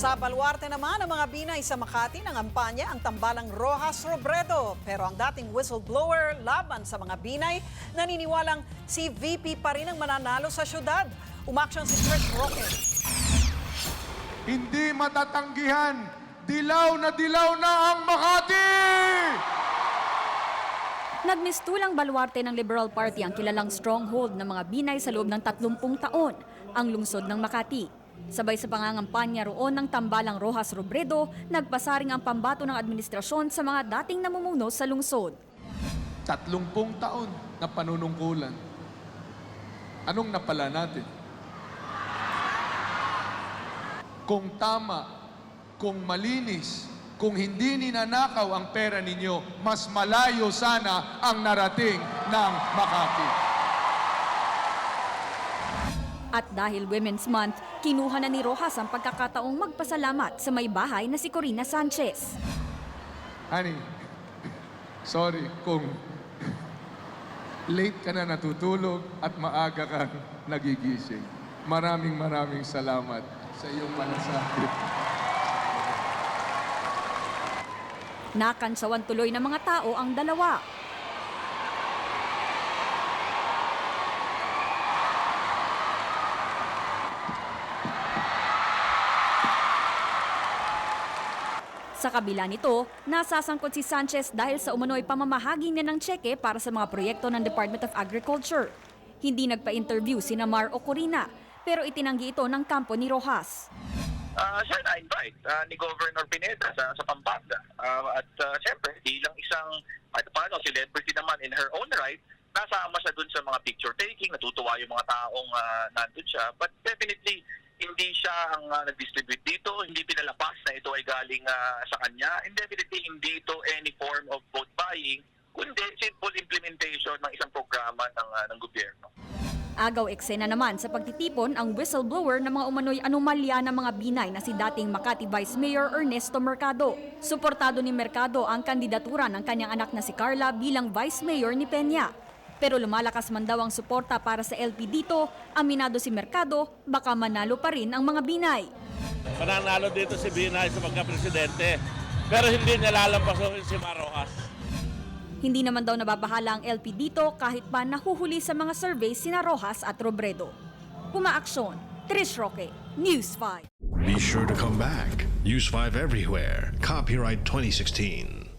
Sa Baluarte naman, ang mga binay sa Makati ng ampanya ang tambalang Rojas Robredo. Pero ang dating whistleblower laban sa mga binay, naniniwalang si VP pa rin ang mananalo sa syudad. Umaksyon si Trish Roque. Hindi matatanggihan. Dilaw na dilaw na ang Makati! Nagmistulang baluarte ng Liberal Party ang kilalang stronghold ng mga binay sa loob ng 30 taon, ang lungsod ng Makati. Sabay sa pangangampanya roon ng tambalang Rojas Robredo, nagpasaring ang pambato ng administrasyon sa mga dating namumuno sa lungsod. Tatlumpung taon na panunungkulan. Anong napala natin? Kung tama, kung malinis, kung hindi ninanakaw ang pera ninyo, mas malayo sana ang narating ng Makati. At dahil Women's Month, kinuha na ni Rojas ang pagkakataong magpasalamat sa may bahay na si Corina Sanchez. Honey, sorry kung late ka na natutulog at maaga kang nagigising. Maraming maraming salamat sa iyong malasakit. Nakansawan tuloy ng mga tao ang dalawa. Sa kabila nito, nasasangkot si Sanchez dahil sa umano'y pamamahagi niya ng tseke para sa mga proyekto ng Department of Agriculture. Hindi nagpa-interview si Namar o Corina, pero itinanggi ito ng kampo ni Rojas. Ah, siya na-invite ah, ni Governor Pineda sa, sa Pampanga. Ah, at uh, siyempre, bilang isang, at paano, celebrity naman in her own right, nasama siya dun sa mga picture taking, natutuwa yung mga taong uh, nandun siya. But definitely, hindi siya ang ah, nag-distribute dito, hindi pinalabas na ito ay galing ah, sa kanya, and definitely hindi ito any form of vote buying, kundi simple implementation ng isang programa ng, ah, ng gobyerno. Agaw eksena naman sa pagtitipon ang whistleblower ng mga umano'y anomalya ng mga binay na si dating Makati Vice Mayor Ernesto Mercado. Suportado ni Mercado ang kandidatura ng kanyang anak na si Carla bilang Vice Mayor ni Peña. Pero lumalakas man daw ang suporta para sa LP dito, aminado si Mercado, baka manalo pa rin ang mga binay. Mananalo dito si Binay sa pagka-presidente. Pero hindi niya lalampasin si Marojas. Hindi naman daw nababahala ang LP dito kahit pa nahuhuli sa mga survey sina Rojas at Robredo. Pumaaksyon, Trish Roque, News 5. Be sure to come back. Use 5 everywhere. Copyright 2016.